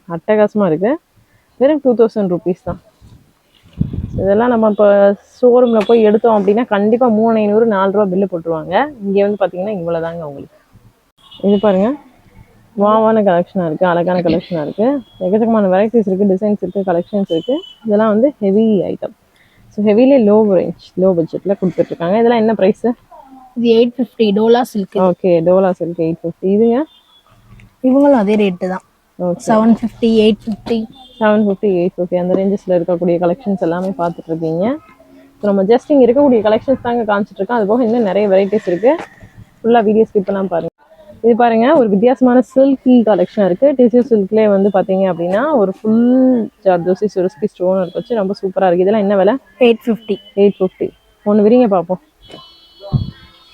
அட்டகாசமாக இருக்குது வெறும் டூ தௌசண்ட் ருபீஸ் தான். இதெல்லாம் நம்ம இப்போ ஷோரூமில் போய் எடுத்தோம் அப்படின்னா கண்டிப்பாக மூணு ஐநூறு நாலு ரூபா பில்லு போட்டுருவாங்க. இங்கே வந்து பார்த்தீங்கன்னா இவ்வளோ தாங்க உங்களுக்கு. இது பாருங்க. வாவான கலெக்ஷனாக இருக்குது அழகான கலெக்ஷனாக இருக்குது எக்கச்சக்கமான வெரைட்டிஸ் இருக்குது டிசைன்ஸ் இருக்குது கலெக்ஷன்ஸ் இருக்குது இதெல்லாம் வந்து ஹெவி ஐட்டம் ஸோ ஹெவிலே லோ ரேஞ்ச் லோ பட்ஜெட்டில் கொடுத்துட்ருக்காங்க. இதெல்லாம் என்ன ப்ரைஸு இது eight fifty Dola silk okay Dola silk eight fifty இதுங்க? இவங்களும் அதே ரேட்டு தான். Seven fifty eight fifty seven fifty eight fifty அந்த ரேஞ்சஸில் இருக்கக்கூடிய கலெக்ஷன்ஸ் எல்லாமே பார்த்துட்டு இருக்கீங்க ஸோ நம்ம ஜஸ்ட் இங்கே இருக்கக்கூடிய கலெக்ஷன்ஸ் தாங்க காமிச்சிட்டு இருக்கோம் அது போக இன்னும் நிறைய வெரைட்டிஸ் இருக்குது ஃபுல்லாக வீடியோ ஸ்கிப் பண்ணாம பாருங்க. இது பாருங்க ஒரு வித்தியாசமான சில்கி கலெக்ஷன் இருக்குது டிஷ்யூ சில்க்லேயே வந்து பார்த்தீங்க அப்படின்னா ஒரு ஃபுல் ஜார்தோசி சுரஸ்கி ஸ்டோன் இருக்கு வச்சு ரொம்ப சூப்பராக இருக்குது இதெல்லாம் என்ன விலை? எயிட் ஃபிஃப்டி எயிட் ஃபிஃப்டி ஒன்று விரிங்க பார்ப்போம்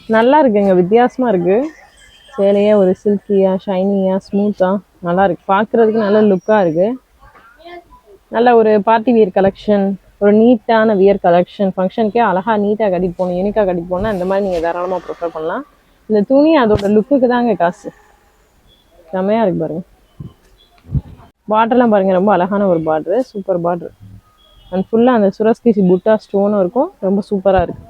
நல்லா இருக்குங்க வித்தியாசமாக இருக்குது சேலையே ஒரு சில்கியாக ஷைனியாக ஸ்மூத்தாக நல்லா இருக்கு பார்க்குறதுக்கு நல்ல லுக்காக இருக்குது நல்ல ஒரு பார்ட்டி வியர் கலெக்ஷன் ஒரு நீட்டான வியர் கலெக்ஷன் ஃபங்க்ஷனுக்கே அழகாக நீட்டாக கட்டிட்டு போகணும் யூனிக்காக கட்டிட்டு போனால் இந்த மாதிரி நீங்கள் தாராளமாக ப்ரிஃபர் பண்ணலாம். இந்த துணி அதோட லுக்குக்கு தாங்க காசு. செம்மையாக இருக்கு பாருங்க. பார்டர்லாம் பாருங்க ரொம்ப அழகான ஒரு பார்டரு சூப்பர் பார்டர் அண்ட் ஃபுல்லாக அந்த சுரஸ்கிசி புட்டா ஸ்டோனும் இருக்கும் ரொம்ப சூப்பராக இருக்கு.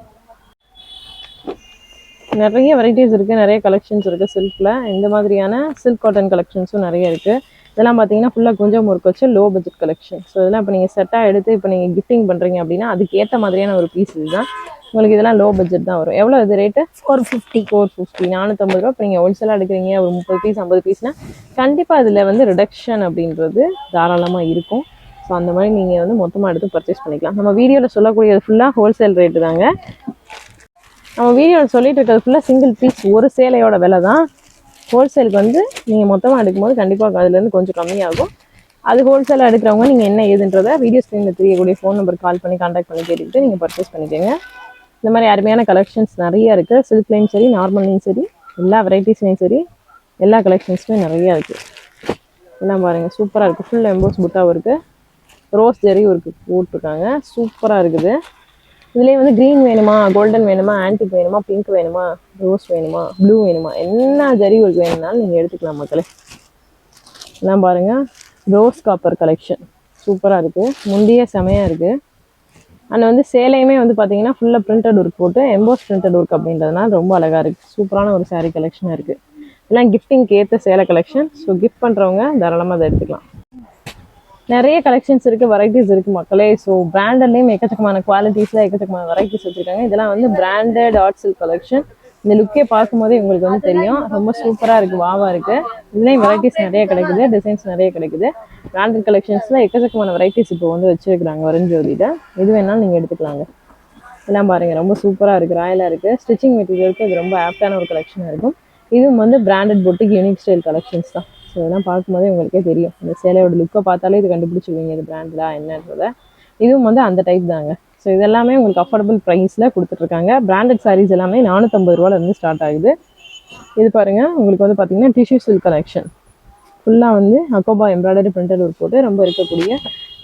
நிறைய வெரைட்டிஸ் இருக்குது நிறைய கலெக்ஷன்ஸ் இருக்குது சில்கில் இந்த மாதிரியான சில்க் காட்டன் கலெக்ஷன்ஸும் நிறைய இருக்குது இதெல்லாம் பார்த்தீங்கன்னா ஃபுல்லாக கொஞ்சம் முறுக்கு வச்சு லோ பட்ஜெட் கலெக்ஷன் ஸோ இதெல்லாம் இப்போ நீங்கள் செட்டாக எடுத்து இப்போ நீங்கள் கிஃப்டிங் பண்ணுறீங்க அப்படின்னா அதுக்கு ஏற்ற மாதிரியான ஒரு பீஸ் இதுதான். உங்களுக்கு இதெல்லாம் லோ பட்ஜெட் தான் வரும். எவ்வளோ இது rate four fifty four fifty நானூற்றம்பது ரூபா இப்போ நீங்கள் ஹோல்சேலாக எடுக்கிறீங்க ஒரு முப்பது பீஸ் ஐம்பது பீஸ்னா கண்டிப்பாக இதில் வந்து ரிடக்ஷன் அப்படின்றது தாராளமாக இருக்கும். ஸோ அந்த மாதிரி நீங்கள் வந்து மொத்தமாக எடுத்து பர்ச்சேஸ் பண்ணிக்கலாம். நம்ம வீடியோவில் சொல்லக்கூடியது ஃபுல்லாக ஹோல்சேல் ரேட்டு தாங்க. நம்ம வீடியோவில் சொல்லிட்டு இருக்கிறது ஃபுல்லாக சிங்கிள் பீஸ் ஒரு சேலையோட விலை தான். ஹோல்சேலுக்கு வந்து நீங்கள் மொத்தமாக எடுக்கும்போது கண்டிப்பாக அதுலேருந்து கொஞ்சம் கம்மியாகும். அது ஹோல்சேலாக எடுக்கிறவங்க நீங்கள் என்ன ஏதுன்றதை வீடியோ ஸ்க்ரீனில் தெரியக்கூடிய ஃபோன் நம்பர் கால் பண்ணி காண்டாக்ட் பண்ணி கேட்டுக்கிட்டு நீங்கள் பர்ச்சேஸ் பண்ணிக்கோங்க. இந்த மாதிரி அருமையான கலெக்ஷன்ஸ் நிறையா இருக்குது சில்க்லேயும் சரி நார்மல்லையும் சரி எல்லா வெரைட்டிஸ்லையும் சரி எல்லா கலெக்ஷன்ஸுமே நிறையா இருக்குது எல்லாம் பாருங்கள் சூப்பராக இருக்குது ஃபுல் எம்போஸ் புட்டாவும் இருக்குது ரோஸ் ஜெரியும் இருக்குது போட்டிருக்காங்க. சூப்பராக இருக்குது. இதுலேயே வந்து க்ரீன் வேணுமா கோல்டன் வேணுமா ஆன்டிக் வேணுமா பிங்க் வேணுமா ரோஸ் வேணுமா ப்ளூ வேணுமா என்ன ஜரி ஒர்க் வேணும்னாலும் நீங்கள் எடுத்துக்கலாம் மக்களே. எல்லாம் பாருங்க. ரோஸ் காப்பர் கலெக்ஷன் சூப்பராக இருக்குது முந்திய செமையாக இருக்குது அண்ட் வந்து சேலையுமே வந்து பார்த்தீங்கன்னா ஃபுல்லாக பிரிண்டட் ஒர்க் போட்டு எம்போஸ் பிரிண்டட் ஒர்க் அப்படின்றதுனால ரொம்ப அழகாக இருக்குது சூப்பரான ஒரு சாரீ கலெக்ஷனாக இருக்குது எல்லாம் கிஃப்டிங்க்கு ஏற்ற சேலை கலெக்ஷன் ஸோ கிஃப்ட் பண்ணுறவங்க தாராளமாக அதை எடுத்துக்கலாம். நிறைய கலெக்ஷன்ஸ் இருக்குது வெரைட்டிஸ் இருக்குது மக்களே. ஸோ பிராண்டட்லேயும் எக்கச்சக்கமான குவாலிட்டிஸில் எக்கச்சக்கமான வெரைட்டிஸ் வச்சுருக்காங்க. இதெல்லாம் வந்து பிராண்டட் ஆர்ட் சில்க் கலெக்ஷன் இந்த லுக்கே பார்க்கும்போதே உங்களுக்கு வந்து தெரியும். ரொம்ப சூப்பராக இருக்குது வாவா இருக்குது இதுலேயும் வெரைட்டிஸ் நிறைய கிடைக்குது டிசைன்ஸ் நிறைய கிடைக்குது. பிராண்டட் கலெக்ஷன்ஸில் எக்கச்சக்கமான வெரைட்டிஸ் இப்போ வந்து வச்சுருக்குறாங்க வரஞ்சோதியில் எது வேணாலும் நீங்கள் எடுத்துக்கலாங்க. எல்லாம் பாருங்கள் ரொம்ப சூப்பராக இருக்குது ராயலாக இருக்குது ஸ்டிச்சிங் மெட்டீரியலுக்கு இது ரொம்ப ஆப்டான ஒரு கலெக்ஷனாக இருக்கும். இதுவும் வந்து branded boutique unique style collections தான். ஸோ இதெல்லாம் பார்க்கும்போதே உங்களுக்கே தெரியும். இந்த சேலையோட லுக்கை பார்த்தாலே இது கண்டுபிடிச்சிருவீங்க இது பிராண்டடா என்னன்றத. இதுவும் வந்து அந்த டைப் தாங்க. ஸோ இதெல்லாமே உங்களுக்கு அஃபோர்டபுள் ப்ரைஸில் கொடுத்துட்ருக்காங்க. பிராண்டட் சாரீஸ் எல்லாமே நானூற்றம்பது ரூபாலேருந்து ஸ்டார்ட் ஆகுது. இது பாருங்க உங்களுக்கு வந்து பார்த்தீங்கன்னா டிஷ்யூ சில்க் கலெக்ஷன் ஃபுல்லாக வந்து அக்கோபா எம்ப்ராய்டரி பிரிண்டட் ஒர்க் போட்டு ரொம்ப இருக்கக்கூடிய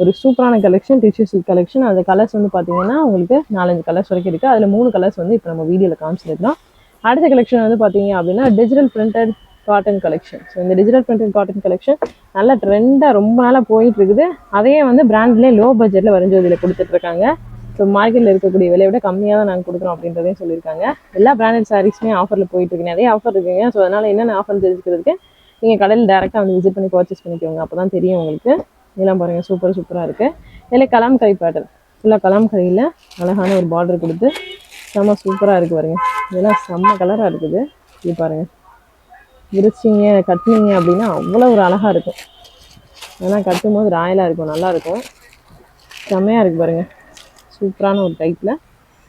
ஒரு சூப்பரான கலெக்ஷன் டிஷ்யூ சில்க் கலெக்ஷன் அந்த கலர்ஸ் வந்து பார்த்தீங்கன்னா உங்களுக்கு நாலஞ்சு கலர்ஸ் வரைக்கும் இருக்குது அதில் மூணு கலர்ஸ் வந்து இப்போ நம்ம வீடியோவில் காமிச்சிருக்கோம் அடுத்த கலெக்ஷன் வந்து பார்த்தீங்க அப்படின்னா digital printed cotton collection so இந்த டிஜிட்டல் பிரிண்டட் காட்டன் கலெக்ஷன் நல்ல ட்ரெண்டாக ரொம்ப நாளாக போயிட்டு இருக்குது அதையே வந்து பிராண்ட்லேயே லோ பட்ஜெட்டில் வரைஞ்சதில் கொடுத்துட்ருக்காங்க. ஸோ மார்க்கெட்டில் இருக்கக்கூடிய விலையை விட கம்மியாக தான் நாங்கள் கொடுக்குறோம் அப்படின்றதையும் சொல்லியிருக்காங்க. எல்லா பிராண்டட் சாரீஸுமே ஆஃபரில் போயிட்டு இருக்கு நிறைய ஆஃபர் இருக்குங்க. ஸோ அதனால் என்னென்ன ஆஃபர் தெரிஞ்சுக்கிறதுக்கு நீங்கள் கடையில் டேரெக்டாக வந்து விசிட் பண்ணி பர்ச்சேஸ் பண்ணிக்கோங்க. அப்போ தான் தெரியும் உங்களுக்கு. இதெல்லாம் பாருங்கள் சூப்பர் சூப்பராக இருக்குது இதில் கலாம்கரி பேட்டர்ன் ஃபுல்லாக கலாம்கரியில் அழகான ஒரு பார்டர் கொடுத்து செம்ம சூப்பராக இருக்குது பாருங்க. இதெல்லாம் செம்ம கலராக இருக்குது. இது பாருங்கள் விரிச்சிங்க கட்டினீங்க அப்படின்னா அவ்வளோ ஒரு அழகாக இருக்கும். ஆனால் கட்டும் போது ராயலாக இருக்கும். நல்லாயிருக்கும் செம்மையாக இருக்குது பாருங்கள் சூப்பரான ஒரு டைப்பில்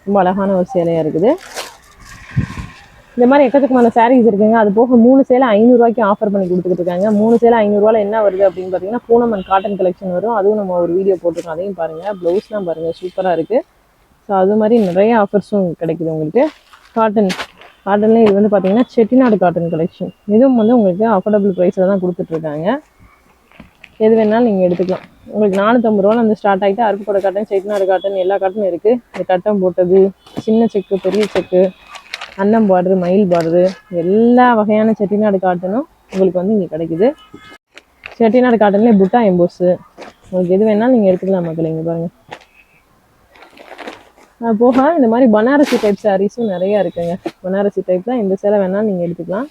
ரொம்ப அழகான ஒரு சேலையாக இருக்குது. இந்த மாதிரி எக்கச்சக்கமான சாரீஸ் இருக்குங்க. அது போக மூணு சேலை ஐநூறுரூவாய்க்கு ஆஃபர் பண்ணி கொடுத்துட்டு இருக்காங்க. மூணு சேலை ஐநூறுரூவால என்ன வருது அப்படின்னு பார்த்தீங்கன்னா பூனமன் காட்டன் கலெக்ஷன் வரும். அதுவும் நம்ம ஒரு வீடியோ போட்டிருக்கோம். அதையும் பாருங்கள் ப்ளவுஸ்லாம் பாருங்கள் சூப்பராக இருக்குது ஸோ அது மாதிரி நிறைய ஆஃபர்ஸும் கிடைக்குது உங்களுக்கு. காட்டன் காட்டன்லேயே இது வந்து பார்த்தீங்கன்னா செட்டிநாடு காட்டன் கலெக்ஷன் இதுவும் வந்து உங்களுக்கு அஃபோர்டபுள் ப்ரைஸில் தான் கொடுத்துட்ருக்காங்க. எது வேணாலும் நீங்கள் எடுத்துக்கலாம். உங்களுக்கு நானூற்றம்பது ரூபா வந்து ஸ்டார்ட் ஆகிட்டு அருப்புக்கூட காட்டன் செட்டிநாடு காட்டன் எல்லா காட்டனும் இருக்குது இந்த கட்டம் போட்டது சின்ன செக்கு பெரிய செக்கு அன்னம் பாடுறது மயில் பாடுறது எல்லா வகையான செட்டிநாடு காட்டனும் உங்களுக்கு வந்து இங்கே கிடைக்குது. செட்டிநாடு காட்டன்லேயே புட்டா எம்போஸு. உங்களுக்கு எது வேணாலும் நீங்கள் எடுத்துக்கலாம் மக்கள் இங்கே பாருங்கள் போக இந்த மாதிரி பனாரசி டைப் சாரீஸும் நிறைய இருக்குங்க. பனாரசி டைப் தான் இந்த சேலை வேணாலும் நீங்கள் எடுத்துக்கலாம்.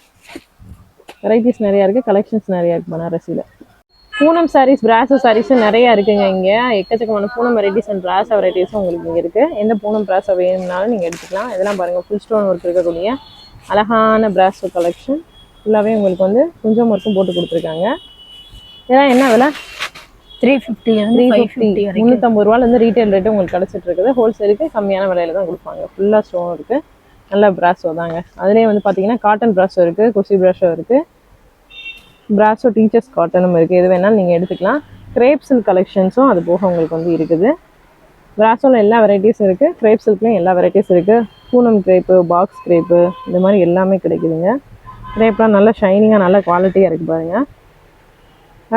வெரைட்டிஸ் நிறையா இருக்குது கலெக்ஷன்ஸ் நிறையா இருக்குது பனாரசியில். பூனம் சாரீஸ் பிராசோ சாரீஸும் நிறையா இருக்குங்க இங்கே. எக்கச்சக்கமான பூனம் வெரைட்டிஸ் அண்ட் பிராசோ வெரைட்டிஸும் உங்களுக்கு இங்கே இருக்குது எந்த பூனம் பிராசோ வேணும்னாலும் நீங்கள் எடுத்துக்கலாம். இதெல்லாம் பாருங்கள் ஃபுல் ஸ்டோன் ஒர்க் இருக்கக்கூடிய அழகான பிராசோ கலெக்ஷன் ஃபுல்லாகவே உங்களுக்கு வந்து கொஞ்சம் ஒர்க்கும் போட்டு கொடுத்துருக்காங்க. இதெல்லாம் என்ன விலை? த்ரீ ஃபிஃப்டி த்ரீ ஃபிஃப்டி முந்நூற்றம்பது ரூபாலேருந்து ரீட்டைல் ரேட்டு உங்களுக்கு கிடச்சிட்டு இருக்குது ஹோல்சேலுக்கு கம்மியான விலையில தான் கொடுப்பாங்க. ஃபுல்லாக ஸ்டோன் இருக்குது நல்ல பிராஸோ தாங்க. அதுலேயே வந்து பார்த்தீங்கன்னா காட்டன் பிராஸோ இருக்குது கொசி பிராஷோ இருக்குது பிராஸோ டீச்சர்ஸ் காட்டனும் இருக்குது எது வேணாலும் நீங்கள் எடுத்துக்கலாம். கிரேப் சில்க் கலெக்ஷன்ஸும் அது போக உங்களுக்கு வந்து இருக்குது. பிராஸோவில் எல்லா வெரைட்டிஸும் இருக்குது கிரேப் சில்க்லேயும் எல்லா வெரைட்டிஸ் இருக்குது பூனம் கிரேப்பு பாக்ஸ் கிரேப்பு இந்த மாதிரி எல்லாமே கிடைக்குதுங்க. கிரேப்லாம் நல்ல ஷைனிங்காக நல்ல குவாலிட்டியாக இருக்குது பாருங்கள்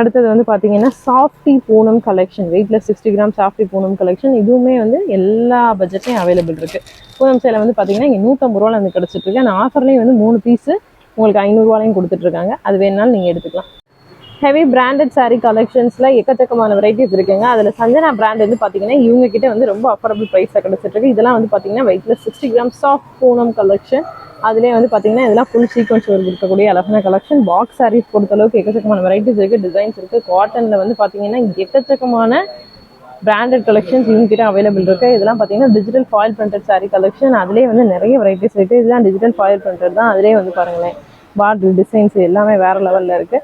அடுத்தது வந்து பார்த்தீங்கன்னா softy Poonam collection weightless sixty gram softy Poonam collection இதுவுமே வந்து எல்லா பட்ஜெட்லையும் அவைலபிள் இருக்கு. பூனம் சேலை வந்து பார்த்தீங்கன்னா இங்கே நூற்றம்பது ரூபால வந்து கிடச்சிட்டு இருக்கு. அந்த ஆஃபர்லேயும் வந்து மூணு பீஸு உங்களுக்கு ஐநூறுரூவாலையும் கொடுத்துட்ருக்காங்க அது வேணாலும் நீங்கள் எடுத்துக்கலாம். ஹெவி பிராண்டட் சாரீ கலெக்ஷன்ஸில் எக்கச்சக்கமான வெரைட்டிஸ் இருக்குங்க. அதில் சஞ்சனா பிராண்ட் வந்து பார்த்தீங்கன்னா இவங்க கிட்ட வந்து ரொம்ப அஃபோர்டபுள் ப்ரைஸாக கிடச்சிட்ருக்கு இதெல்லாம் வந்து பார்த்தீங்கன்னா weightless sixty gram soft Poonam collection அதுலேயே வந்து பார்த்தீங்கன்னா இதெல்லாம் ஃபுல் சீக்வன்ஸ் ஒரு இருக்கக்கூடிய அழகான கலெக்ஷன் பாக்ஸ் சாரீஸ் பொறுத்தளவுக்கு எக்கச்சக்கமான வெரைட்டிஸ் இருக்குது டிசைன்ஸ் இருக்குது காட்டனில் வந்து பார்த்தீங்கன்னா எக்கச்சக்கமான பிராண்டட் கலெக்ஷன்ஸ் இவங்ககிட்ட அவைலபிள் இருக்கு. இதெல்லாம் பார்த்தீங்கன்னா digital foil printed sari collection அதிலே வந்து நிறைய வெரைட்டிஸ் இருக்குது இதெல்லாம் டிஜிட்டல் ஃபாயில் பிரிண்டட் தான். அதிலே வந்து பாருங்களேன். பார்டர் டிசைன்ஸ் எல்லாமே வேற லெவலில் இருக்குது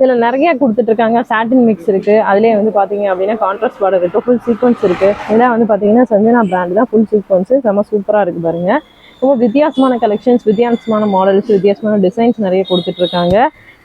இதில் நிறைய கொடுத்துட்ருக்காங்க சாட்டின் மிக்ஸ் இருக்குது அதுலேயே வந்து பார்த்தீங்க அப்படின்னா கான்ட்ராஸ்ட் பார்டர் இருக்குது ஃபுல் சீக்வன்ஸ் இருக்குது இதெல்லாம் வந்து பார்த்தீங்கன்னா சஞ்சனா பிராண்ட் தான். ஃபுல் சீக்வன்ஸு செம்ம சூப்பராக இருக்குது பாருங்கள் ரொம்ப வித்தியாசமான கலெக்ஷன்ஸ் வித்தியாசமான மாடல்ஸ் வித்தியாசமான டிசைன்ஸ் நிறைய கொடுத்துட்ருக்காங்க.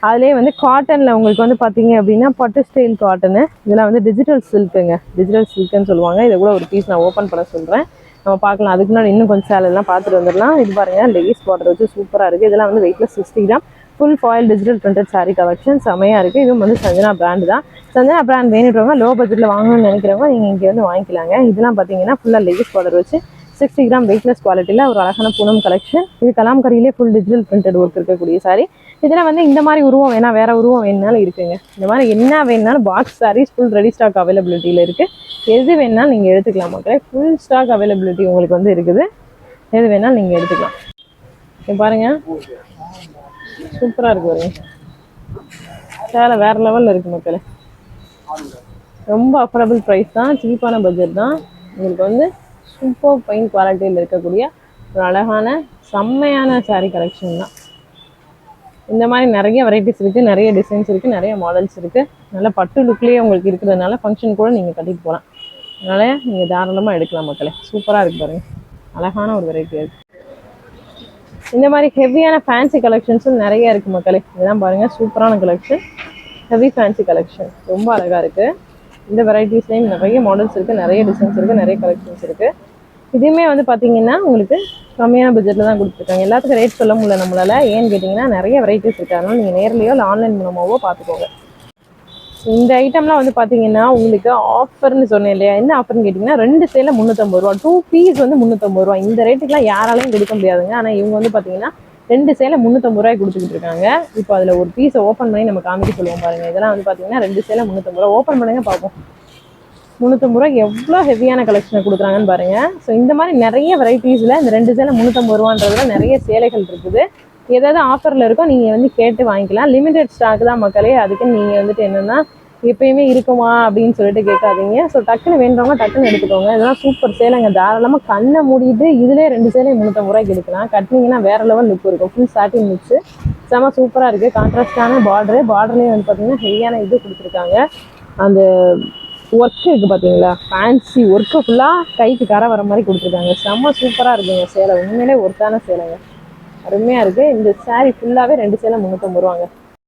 அதுலேயே வந்து காட்டனில் உங்களுக்கு வந்து பார்த்தீங்க அப்படின்னா பட்டு ஸ்டைல் காட்டனு இதெல்லாம் வந்து டிஜிட்டல் சில்க்குங்க டிஜிட்டல் சில்க்குன்னு சொல்லுவாங்க. இதை கூட ஒரு பீஸ் நான் ஓப்பன் பண்ண சொல்கிறேன் நம்ம பார்க்கலாம். அதுக்கு முன்னாடி இன்னும் கொஞ்சம் சேலெல்லாம் பார்த்துட்டு வந்துடலாம். இது பாருங்க லேஸ் பார்டர் வச்சு சூப்பராக இருக்குது இதெல்லாம் வந்து weightless sixty gram full foil digital printed sari collection செமையாக இருக்குது இதுவும் வந்து சஞ்சனா பிராண்டு தான். சஞ்சனா பிராண்ட் வேணுன்றவங்க லோ பட்ஜெட்டில் வாங்கணும்னு நினைக்கிறவங்க நீங்கள் இங்கே வந்து வாங்கிக்கலாங்க. இதெல்லாம் பார்த்தீங்கன்னா ஃபுல்லாக லேஸ் பார்டர் வச்சு சிக்ஸ்டி கிராம் வெயிட்லெஸ் குவாலிட்டியில் ஒரு அழகான பூனம் கலெக்ஷன் இது கலாம்கரியிலே ஃபுல் டிஜிட்டல் பிரிண்டட் ஒர்க் இருக்கக்கூடிய சாரி இதில் வந்து இந்த மாதிரி உருவம் வேணா வேறு உருவம் வேணுனாலும் இருக்குங்க. இந்த மாதிரி என்ன வேணுனாலும் box saris full ready stock அவைலபிலிட்டியில் இருக்குது எது வேணாலும் நீங்கள் எடுத்துக்கலாம் மக்களே. ஃபுல் ஸ்டாக் அவைலபிலிட்டி உங்களுக்கு வந்து இருக்குது. எது வேணாலும் நீங்கள் எடுத்துக்கலாம். இங்க பாருங்கள் சூப்பராக இருக்கு பாருங்க. சேலை வேறு லெவலில் இருக்குது மக்களே. ரொம்ப அஃபோர்டபுள் ப்ரைஸ் தான். சீப்பான பட்ஜெட் தான். உங்களுக்கு வந்து சூப்பர் ஃபைன் குவாலிட்டியில் இருக்கக்கூடிய ஒரு அழகான செம்மையான சாரீ கலெக்ஷன் தான். இந்த மாதிரி நிறைய வெரைட்டிஸ் இருக்குது நிறைய டிசைன்ஸ் இருக்குது நிறைய மாடல்ஸ் இருக்குது நல்ல பட்டு லுக்லேயே உங்களுக்கு இருக்கிறதுனால ஃபங்க்ஷன் கூட நீங்கள் கட்டிட்டு போகலாம் அதனால நீங்கள் தாராளமாக எடுக்கலாம் மக்களே. சூப்பராக இருக்கு பாருங்க. அழகான ஒரு வெரைட்டி இருக்குது இந்த மாதிரி ஹெவியான ஃபேன்சி கலெக்ஷன்ஸும் நிறைய இருக்குது மக்களே. இதெல்லாம் பாருங்கள் சூப்பரான கலெக்ஷன் ஹெவி ஃபேன்சி கலெக்ஷன் ரொம்ப அழகாக இருக்குது இந்த வெரைட்டிஸ்லேயும் நிறைய மாடல்ஸ் இருக்குது நிறைய டிசைன்ஸ் இருக்குது நிறைய கலெக்ஷன்ஸ் இருக்குது இதுவுமே வந்து பார்த்தீங்கன்னா உங்களுக்கு கம்மியான பட்ஜெட்டில் தான் கொடுத்துருக்காங்க. எல்லாத்துக்கும் ரேட் சொல்ல முடியல நம்மளால. ஏன்னு கேட்டிங்கன்னா நிறைய வெரைட்டிஸ் இருக்காங்க நீங்கள் நேர்லையோ இல்லை ஆன்லைன் மூலமாகவோ பார்த்துக்கோங்க இந்த ஐட்டம்லாம் வந்து பார்த்தீங்கன்னா உங்களுக்கு ஆஃபர்னு சொன்னேன் இல்லையா? என்ன ஆஃபர்னு கேட்டிங்கன்னா ரெண்டு சேலை முந்நூற்றம்பது ரூபா. டூ பீஸ் வந்து முந்நூற்றம்பது ரூபா. இந்த ரேட்டுக்குலாம் யாராலையும் கொடுக்க முடியாதுங்க. ஆனால் இவங்க வந்து பார்த்தீங்கன்னா ரெண்டு சேலை முந்நூற்றம்பது ரூபாய் கொடுத்துக்கிட்டு இருக்காங்க. இப்போ அதில் ஒரு பீஸை ஓப்பன் பண்ணி நம்ம காமிக்க சொல்லுவோம் பாருங்கள் இதெல்லாம் வந்து பார்த்தீங்கன்னா ரெண்டு சேலை முந்நூற்றம்பது ரூபா. ஓப்பன் பண்ணுங்க பார்ப்போம் முந்நூற்றம்பது ரூபா எவ்வளோ ஹெவியான கலெக்ஷனை கொடுக்குறாங்கன்னு பாருங்கள் ஸோ இந்த மாதிரி நிறைய வெரைட்டிஸில் இந்த ரெண்டு சேலை முந்நூற்றம்பது ரூபான்றதுல நிறைய சேலைகள் இருக்குது. ஏதாவது ஆஃபரில் இருக்கோ நீங்கள் வந்து கேட்டு வாங்கிக்கலாம். லிமிடெட் ஸ்டாக் தான் மக்களே. அதுக்கு நீங்கள் வந்துட்டு என்னென்னா எப்பயுமே இருக்குமா அப்படின்னு சொல்லிட்டு கேட்காதீங்க. ஸோ டக்குன்னு வேண்டவங்க டக்குன்னு எடுத்துக்கோங்க. இதெல்லாம் சூப்பர் சேலைங்க. தாராளமாக கண்ணை மூடிட்டு இதுலேயே ரெண்டு சேலை முந்நூற்றம்பது ரூபாய்க்கு எடுக்கலாம். கட்டினீங்கன்னா வேற லெவல் லுக் இருக்கும். ஃபுல் சாட்டிங் லுக்ஸு செம சூப்பராக இருக்குது கான்ட்ராஸ்டான பார்டரு பார்டர்லேயும் வந்து பார்த்தீங்கன்னா ஹெவியான இது கொடுத்துருக்காங்க. அந்த ஒர்க் இருக்கு பார்த்தீங்களா ஃபேன்சி ஒர்க்கு ஃபுல்லாக கைக்கு கரை வர மாதிரி கொடுத்துருக்காங்க. செம்ம சூப்பராக இருக்குங்க சேலை. உண்மையிலே ஒர்த்தான சேலைங்க. அருமையாக இருக்குது இந்த saree ஃபுல்லாகவே ரெண்டு சேலை முந்நூற்றம்பது ரூபாங்க.